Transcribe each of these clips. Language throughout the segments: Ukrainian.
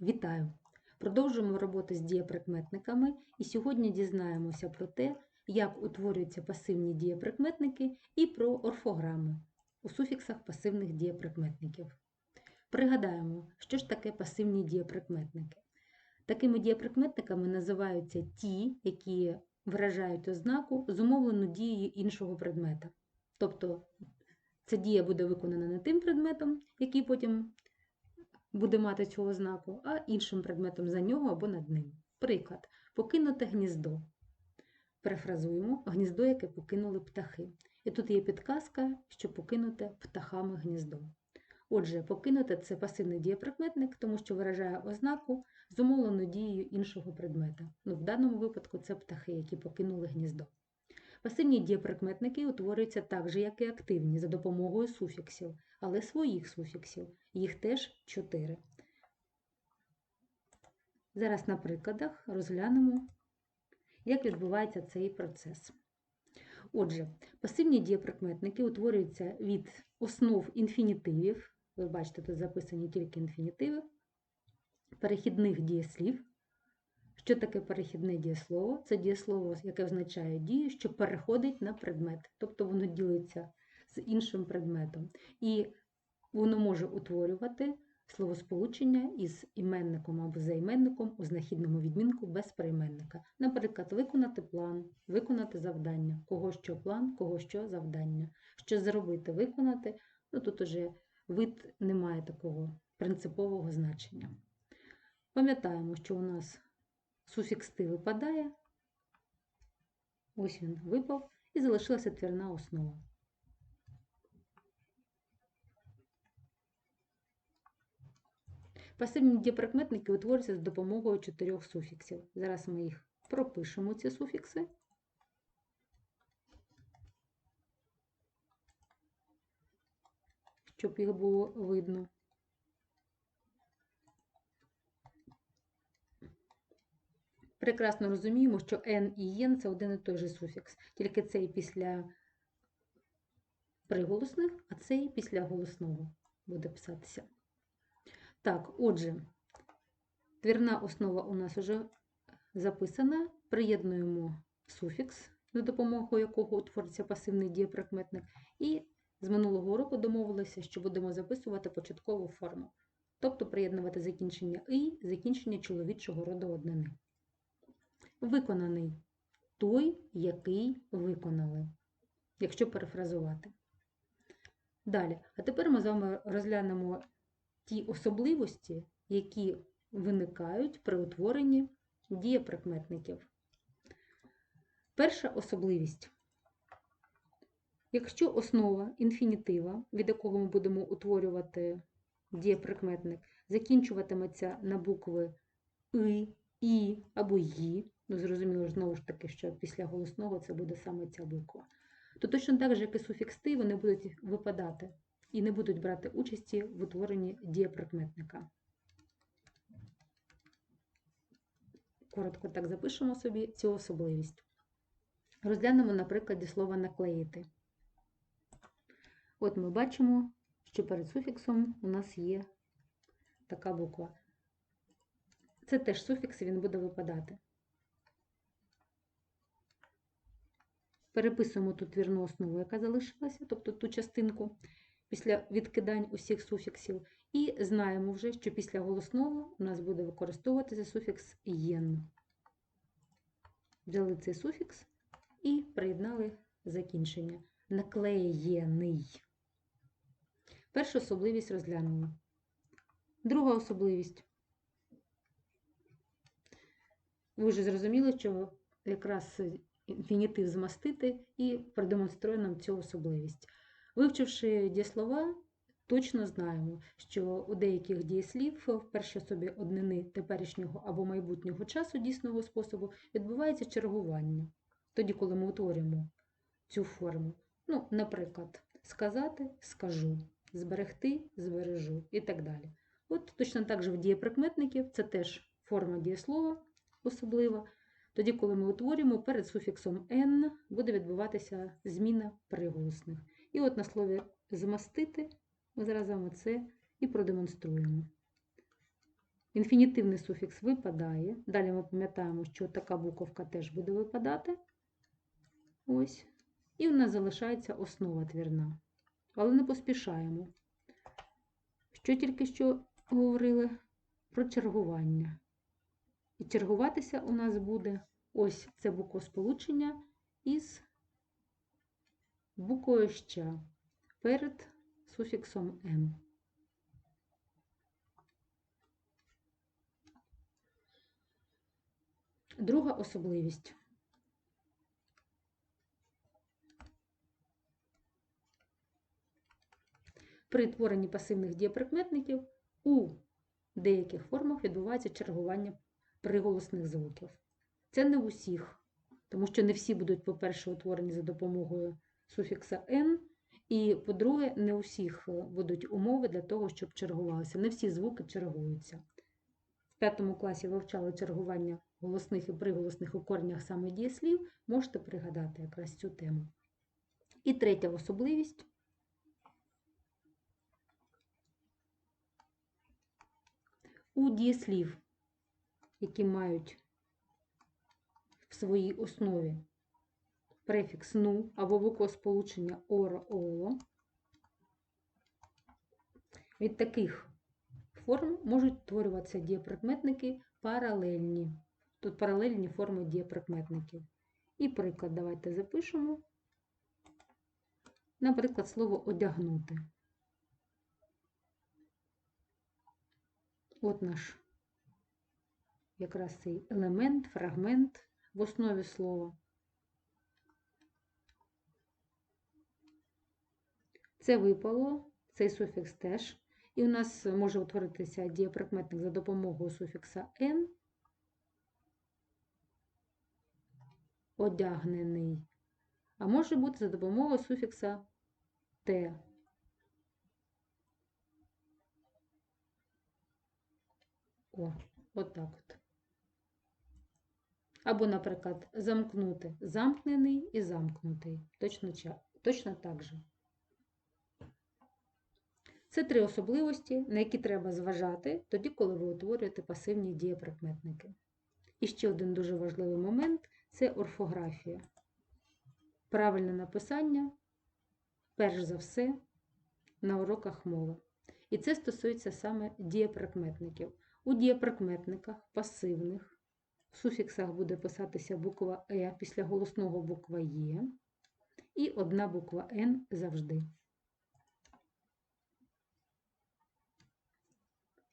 Вітаю! Продовжуємо роботу з дієприкметниками і сьогодні дізнаємося про те, як утворюються пасивні дієприкметники і про орфограми у суфіксах пасивних дієприкметників. Пригадаємо, що ж таке пасивні дієприкметники. Такими дієприкметниками називаються ті, які виражають ознаку зумовлену дією іншого предмета. Тобто ця дія буде виконана не тим предметом, який потім буде мати цю ознаку, а іншим предметом за нього або над ним. Приклад, покинуте гніздо. Перефразуємо гніздо, яке покинули птахи. І тут є підказка, що покинуте птахами гніздо. Отже, покинуте це пасивний дієприкметник, тому що виражає ознаку зумовлену дією іншого предмета. Ну, в даному випадку це птахи, які покинули гніздо. Пасивні дієприкметники утворюються так же, як і активні, за допомогою суфіксів, але своїх суфіксів. Їх теж чотири. Зараз на прикладах розглянемо, як відбувається цей процес. Отже, пасивні дієприкметники утворюються від основ інфінітивів. Ви бачите, тут записані тільки інфінітиви, перехідних дієслів. Що таке перехідне дієслово? Це дієслово, яке означає дію, що переходить на предмет, тобто воно ділиться з іншим предметом. І воно може утворювати словосполучення із іменником або займенником у знахідному відмінку без прийменника. Наприклад, виконати план, виконати завдання, кого що план, кого що завдання. Що зробити, виконати, ну тут уже вид не має такого принципового значення. Пам'ятаємо, що у нас суфікс «ти» випадає, ось він випав, і залишилася твірна основа. Пасивні дієприкметники утворюються з допомогою чотирьох суфіксів. Зараз ми їх пропишемо, ці суфікси. Щоб їх було видно. Прекрасно розуміємо, що «н» і «єн» – це один і той же суфікс, тільки цей після приголосних, а цей після голосного буде писатися. Так, отже, твірна основа у нас вже записана. Приєднуємо суфікс, за допомогою якого утвориться пасивний дієприкметник, і з минулого року домовилися, що будемо записувати початкову форму, тобто приєднувати закінчення «и», закінчення чоловічого роду однини. Виконаний той, який виконали, якщо перефразувати. Далі, а тепер ми з вами розглянемо ті особливості, які виникають при утворенні дієприкметників. Перша особливість. Якщо основа інфінітива, від якого ми будемо утворювати дієприкметник, закінчуватиметься на букви «и», «і» або «ї», ну, зрозуміло, знову ж таки, що після голосного це буде саме ця буква, то точно так же, як і суфікс «ти», вони будуть випадати і не будуть брати участі в утворенні дієприкметника. Коротко так запишемо собі цю особливість. Розглянемо на прикладі слова наклеїти. От ми бачимо, що перед суфіксом у нас є така буква. Це теж суфікс, він буде випадати. Переписуємо ту твірну основу, яка залишилася, тобто ту частинку після відкидань усіх суфіксів, і знаємо вже, що після голосного у нас буде використовуватися суфікс єн. Взяли цей суфікс і приєднали закінчення. Наклеєний. Першу особливість розглянули. Друга особливість. Ви вже зрозуміли, що якраз інфінітив змастити і продемонструє нам цю особливість. Вивчивши дієслова, точно знаємо, що у деяких дієслів в першій особі однини теперішнього або майбутнього часу дійсного способу відбувається чергування, тоді, коли ми утворюємо цю форму. Ну, Наприклад, сказати скажу, зберегти збережу і так далі. От точно так же в дієприкметників це теж форма дієслова особлива. Тоді, коли ми утворюємо, перед суфіксом «н» буде відбуватися зміна приголосних. І от на слові змастити ми зараз вами це і продемонструємо. Інфінітивний суфікс випадає. Далі ми пам'ятаємо, що така буковка теж буде випадати. Ось. І в нас залишається основа твірна. Але не поспішаємо. Що тільки що говорили про чергування. І чергуватися у нас буде ось це буквосполучення із буквою ща перед суфіксом М. Друга особливість. При творенні пасивних дієприкметників у деяких формах відбувається чергування приголосних звуків. Це не в усіх, тому що не всі будуть, по-перше, утворені за допомогою суфікса «н», і, по-друге, не у всіх е, будуть умови для того, щоб чергувалися. Не всі звуки чергуються. В п'ятому класі вивчали чергування голосних і приголосних у коренях саме дієслів, можете пригадати якраз цю тему. І третя особливість. У дієслів, які мають в своїй основі префікс ну або буквосполучення оро оло, від таких форм можуть створюватися дієприкметники паралельні. Тут паралельні форми дієприкметників. І приклад давайте запишемо. Наприклад, слово одягнути. От наш якраз цей елемент, фрагмент в основі слова. Це випало, цей суфікс теж. І у нас може утворитися дієприкметник за допомогою суфікса N, одягнений, а може бути за допомогою суфікса Т. О, отак от. Або, наприклад, замкнути замкнений і замкнутий. Точно, точно так же. Це три особливості, на які треба зважати тоді, коли ви утворюєте пасивні дієприкметники. І ще один дуже важливий момент це орфографія. Правильне написання, перш за все, на уроках мови. І це стосується саме дієприкметників. У дієприкметниках пасивних в суфіксах буде писатися буква Е після голосного буква Є і одна буква Н завжди.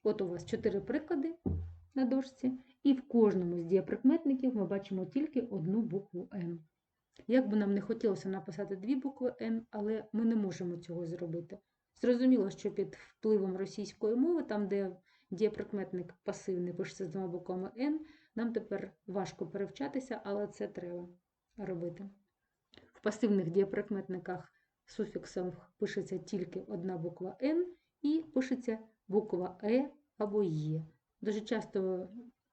От у вас чотири приклади на дошці, і в кожному з дієприкметників ми бачимо тільки одну букву Н. Як би нам не хотілося написати дві букви Н, але ми не можемо цього зробити. Зрозуміло, що під впливом російської мови, там, де дієприкметник пасивний пишеться з двома буквами Н, нам тепер важко перевчатися, але це треба робити. В пасивних дієприкметниках суфіксом пишеться тільки одна буква Н і пишеться буква Е або Є. Дуже часто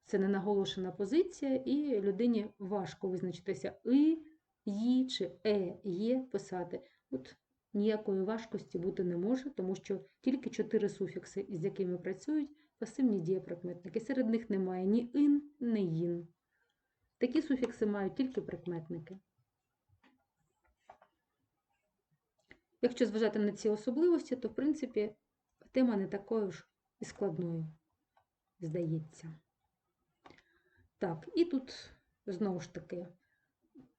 це не наголошена позиція, і людині важко визначитися И, Ї чи Е, Є писати. От ніякої важкості бути не може, тому що тільки чотири суфікси, із якими працюють пасивні дієприкметники. Серед них немає ні ин, ні їн. Такі суфікси мають тільки прикметники. Якщо зважати на ці особливості, то, в принципі, тема не такою ж і складною, здається. Так, і тут, знову ж таки,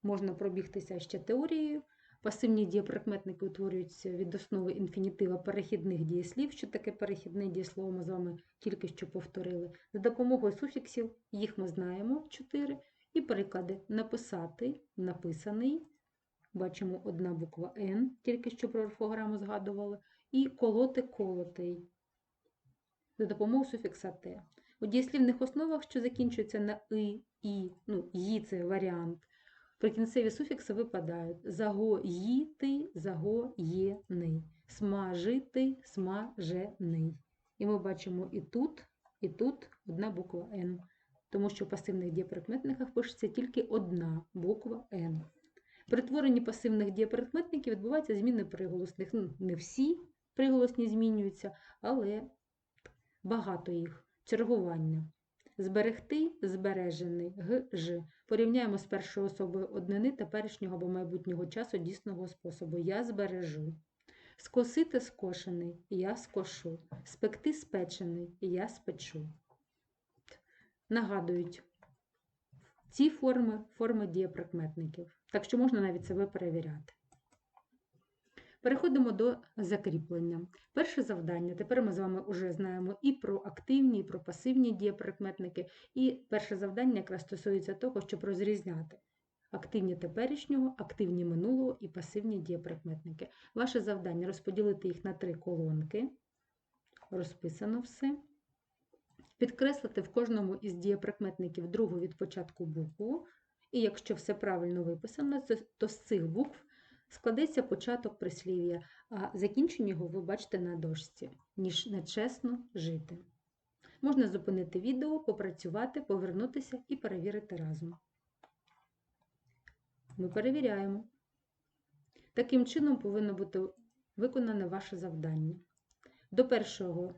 можна пробігтися ще теорією. Пасивні дієприкметники утворюються від основи інфінітива перехідних дієслів. Що таке перехідне дієслово ми з вами тільки що повторили. За допомогою суфіксів їх ми знаємо чотири. І приклади написати, написаний. Бачимо одна буква Н, тільки що про орфограму згадували, і колоти колотий за допомогою суфікса Т. У дієслівних основах, що закінчуються на и, і, ну, «ї» – це варіант, прикінцеві суфікси випадають загоїти, загоєний, смажити, смажений. І ми бачимо і тут, і тут одна буква Н, тому що в пасивних дієприкметниках пишеться тільки одна буква Н. При творенні пасивних дієприкметників відбуваються зміни приголосних. Ну, Не всі приголосні змінюються, але багато їх. чергування. Зберегти збережений г, ж. Порівняємо з першою особою однини теперішнього або майбутнього часу дійсного способу. Я збережу. Скосити скошений, я скошу. Спекти спечений, я спечу. Нагадують ці форми форми дієприкметників. Так що можна навіть себе перевіряти. Переходимо до закріплення. Перше завдання. Тепер ми з вами вже знаємо і про активні, і про пасивні дієприкметники. І перше завдання якраз стосується того, щоб розрізняти активні теперішнього, активні минулого і пасивні дієприкметники. Ваше завдання розподілити їх на три колонки. Розписано все. Підкреслити в кожному із дієприкметників другу від початку букву. І якщо все правильно виписано, то з цих букв складеться початок прислів'я, а закінчення його ви бачите на дошці, ніж нечесно жити. Можна зупинити відео, попрацювати, повернутися і перевірити разом. Ми перевіряємо. Таким чином повинно бути виконане ваше завдання. До першого,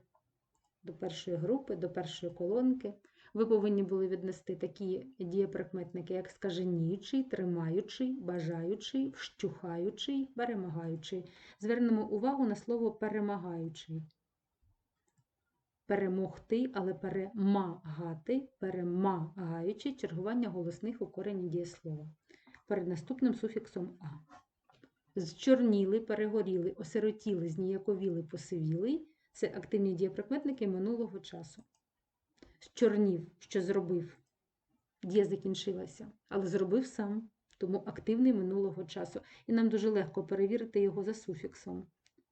до першої групи, до першої колонки ви повинні були віднести такі дієприкметники, як скаженіючий, тримаючий, бажаючий, вщухаючий, перемагаючий. Звернемо увагу на слово перемагаючий. Перемогти, але перемагати, перемагаючи чергування голосних у корені дієслова. Перед наступним суфіксом А. Зчорніли, перегоріли, осиротіли, зніяковіли, посивіли це активні дієприкметники минулого часу зчорнів, що зробив. Дія закінчилася, але зробив сам, тому активний минулого часу. І нам дуже легко перевірити його за суфіксом,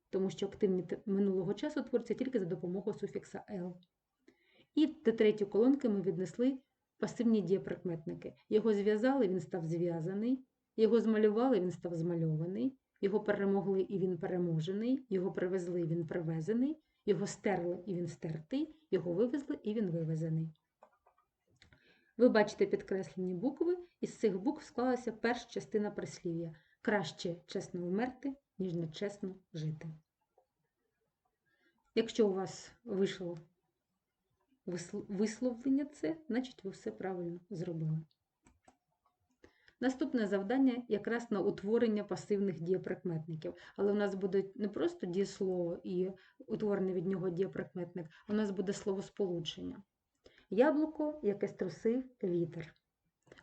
тому що активні минулого часу творяться тільки за допомогою суфікса L. І до третьої колонки ми віднесли пасивні дієприкметники. Його зв'язали, він став зв'язаний, його змалювали, він став змальований, його перемогли і він переможений, його привезли, він привезений. Його стерли і він стертий, його вивезли і він вивезений. Ви бачите підкреслені букви, із цих букв склалася перша частина прислів'я. Краще чесно вмерти, ніж нечесно жити. Якщо у вас вийшло висловлення це, значить ви все правильно зробили. Наступне завдання якраз на утворення пасивних дієприкметників. Але у нас буде не просто дієслово і утворений від нього дієприкметник, у нас буде словосполучення. Яблуко, яке струсив вітер.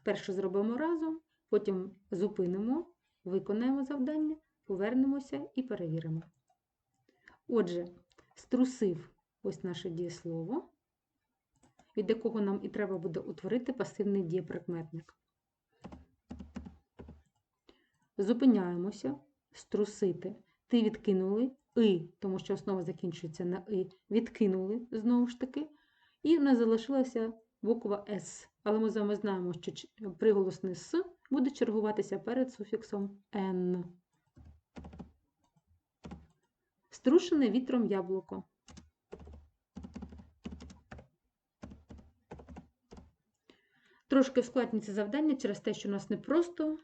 Перше зробимо разом, потім зупинимо, виконаємо завдання, повернемося і перевіримо. Отже, струсив ось наше дієслово, від якого нам і треба буде утворити пасивний дієприкметник. Зупиняємося, струсити. Ти відкинули и, тому що основа закінчується на и, відкинули знову ж таки. І в нас залишилася буква С. Але ми з вами знаємо, що приголосний С буде чергуватися перед суфіксом Н. Струшене вітром яблуко. Трошки ускладнюється завдання через те, що у нас не просто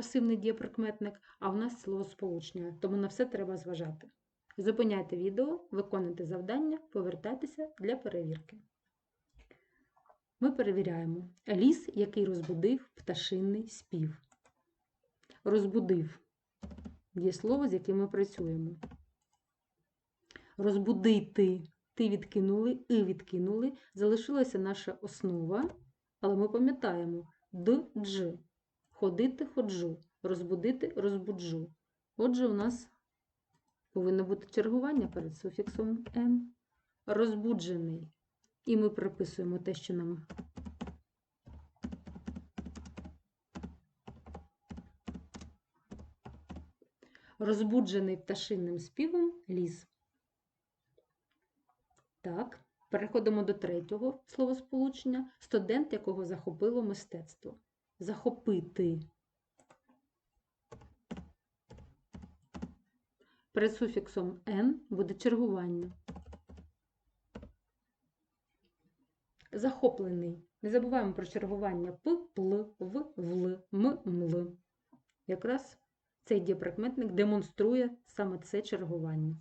пасивний дієприкметник, а в нас словосполучення, тому на все треба зважати. Зупиняйте відео, виконуйте завдання, повертайтеся для перевірки. Ми перевіряємо ліс, який розбудив пташинний спів. Розбудив є слово, з яким ми працюємо. Розбудити ти відкинули, і відкинули. Залишилася наша основа, але ми пам'ятаємо д, дж. Ходити ходжу, розбудити розбуджу. Отже, у нас повинно бути чергування перед суфіксом Н. Розбуджений. І ми приписуємо те, що нам розбуджений пташинним співом ліс. Так, переходимо до третього словосполучення студент, якого захопило мистецтво захопити. Перед суфіксом Н буде чергування. Захоплений. Не забуваємо про чергування П, пл, в, вл, м, мл. Якраз цей дієприкметник демонструє саме це чергування.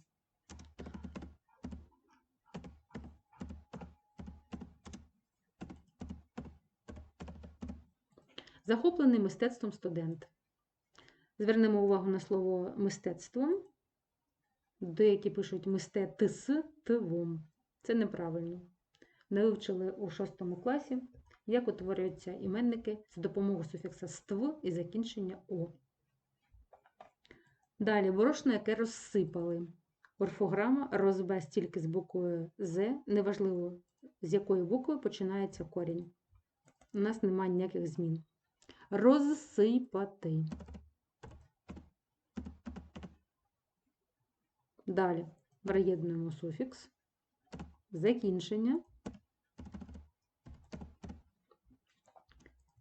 Захоплений мистецтвом студент. Звернемо увагу на слово мистецтвом. Деякі пишуть мистецтвом. Це неправильно. Не вивчили у 6 класі, як утворюються іменники за допомогою суфікса ств і закінчення о. Далі борошно, яке розсипали. Орфограма розбе стільки з буквою З, неважливо, з якої букви починається корінь. У нас немає ніяких змін. Розсипати. Далі приєднуємо суфікс, закінчення.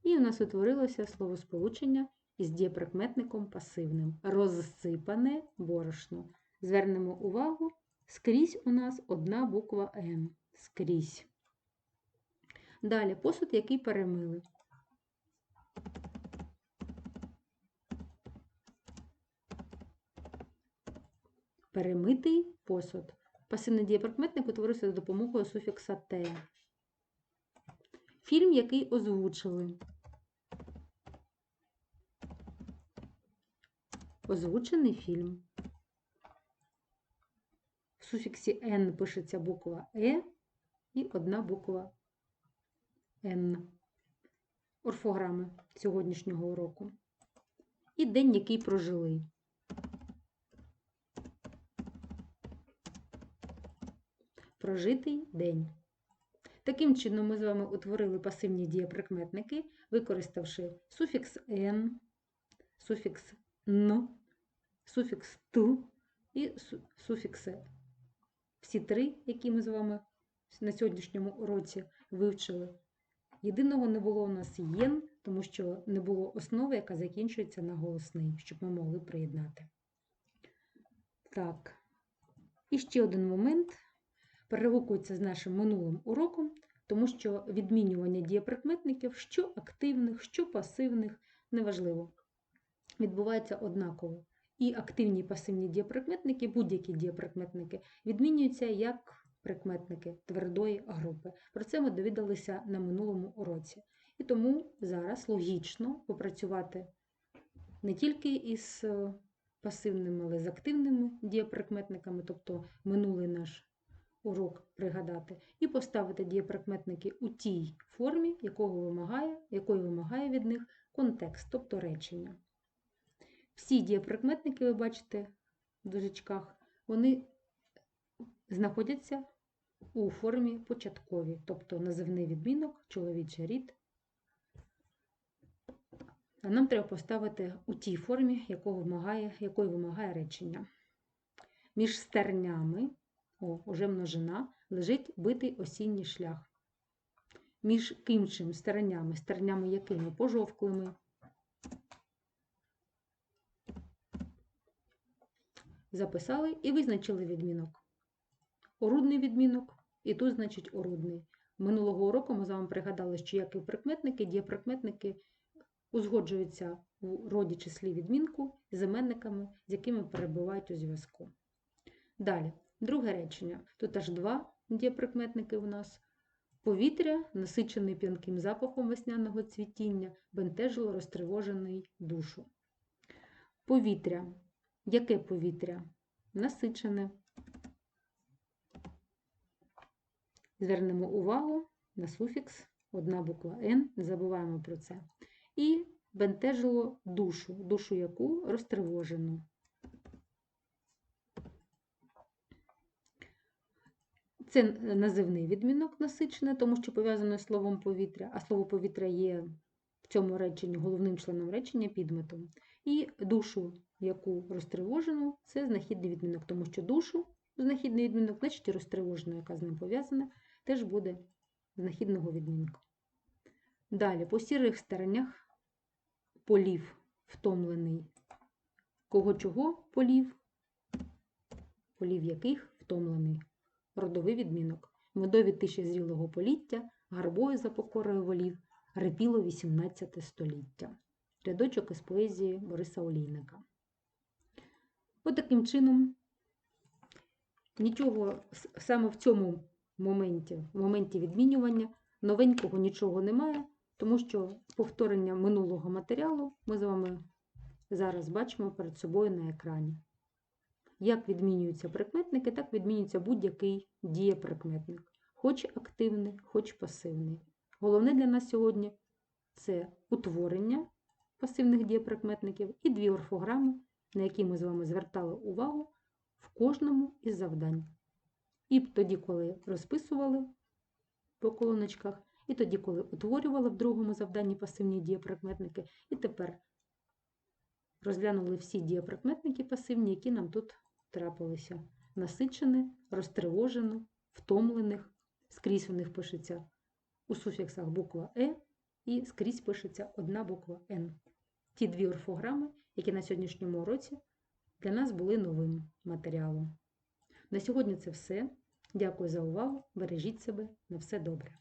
І у нас утворилося словосполучення із дієприкметником пасивним. Розсипане борошно. Звернемо увагу, скрізь у нас одна буква Н. Скрізь. Далі посуд, який перемили. Перемитий посуд. Пасивний дієприкметник утворився за допомогою суфікса Т. Фільм, який озвучили. Озвучений фільм. В суфіксі Н пишеться буква Е і одна буква Н. Орфограми сьогоднішнього уроку. І день, який прожили. Прожитий день. Таким чином, ми з вами утворили пасивні дієприкметники, використавши суфікс «н», суфікс «н», суфікс «т» і су- суфікси. Всі три, які ми з вами на сьогоднішньому уроці вивчили. Єдиного не було у нас єн, тому що не було основи, яка закінчується на голосний, щоб ми могли приєднати. Так. І ще один момент перегукується з нашим минулим уроком, тому що відмінювання дієприкметників, що активних, що пасивних, неважливо, відбувається однаково. І активні і пасивні дієприкметники, будь-які дієприкметники, відмінюються як прикметники твердої групи. Про це ми довідалися на минулому уроці. І тому зараз логічно попрацювати не тільки із е, пасивними, але й з активними дієприкметниками, тобто минулий наш урок пригадати, і поставити дієприкметники у тій формі, якого вимагає, якої вимагає від них контекст, тобто речення. Всі дієприкметники, ви бачите в дужечках, вони знаходяться у формі початковій, тобто називний відмінок, чоловічий рід. А нам треба поставити у тій формі, якого вимагає, якої вимагає речення. Між стернями, о, уже множина, лежить битий осінній шлях. Між кимчим стернями, стернями якими? Пожовклими. Записали і визначили відмінок. Орудний відмінок, і тут, значить, орудний. Минулого року ми з вами пригадали, що як і прикметники, дієприкметники узгоджуються у роді числі відмінку з іменниками, з якими перебувають у зв'язку. Далі, друге речення. Тут аж два дієприкметники у нас. Повітря, насичений п'янким запахом весняного цвітіння, бентежило розтривожений душу. Повітря. Яке повітря? Насичене. Звернемо увагу на суфікс, одна буква Н, не забуваємо про це. І бентежило душу, душу яку розтривожену. Це називний відмінок насичене, тому що пов'язане з словом повітря, а слово повітря є в цьому реченні головним членом речення підметом. І душу, яку розтривожену, це знахідний відмінок, тому що душу знахідний відмінок, значить розтривожену, яка з ним пов'язана, теж буде знахідного відмінку. Далі, по сірих сторонях полів втомлений. Кого чого полів? Полів яких втомлений. Родовий відмінок. Медові тиші зрілого поліття, гарбою за покорою волів, репіло 18 століття. Рядочок із поезії Бориса Олійника. От чином, нічого саме в цьому моменті, в моменті відмінювання, новенького нічого немає. тому що повторення минулого матеріалу ми з вами зараз бачимо перед собою на екрані. Як відмінюються прикметники, так відмінюється будь-який дієприкметник, хоч активний, хоч пасивний. Головне для нас сьогодні це утворення пасивних дієприкметників і дві орфограми, на які ми з вами звертали увагу в кожному із завдань. І тоді, коли розписували по колоночках, і тоді, коли утворювали в другому завданні пасивні дієприкметники, і тепер розглянули всі дієприкметники пасивні, які нам тут трапилися. Насичене, розтривожено, втомлених, скрізь у них пишеться у суфіксах буква Е і скрізь пишеться одна буква Н. Ті дві орфограми, які на сьогоднішньому уроці для нас були новим матеріалом. На сьогодні це все. Дякую за увагу. Бережіть себе. На все добре.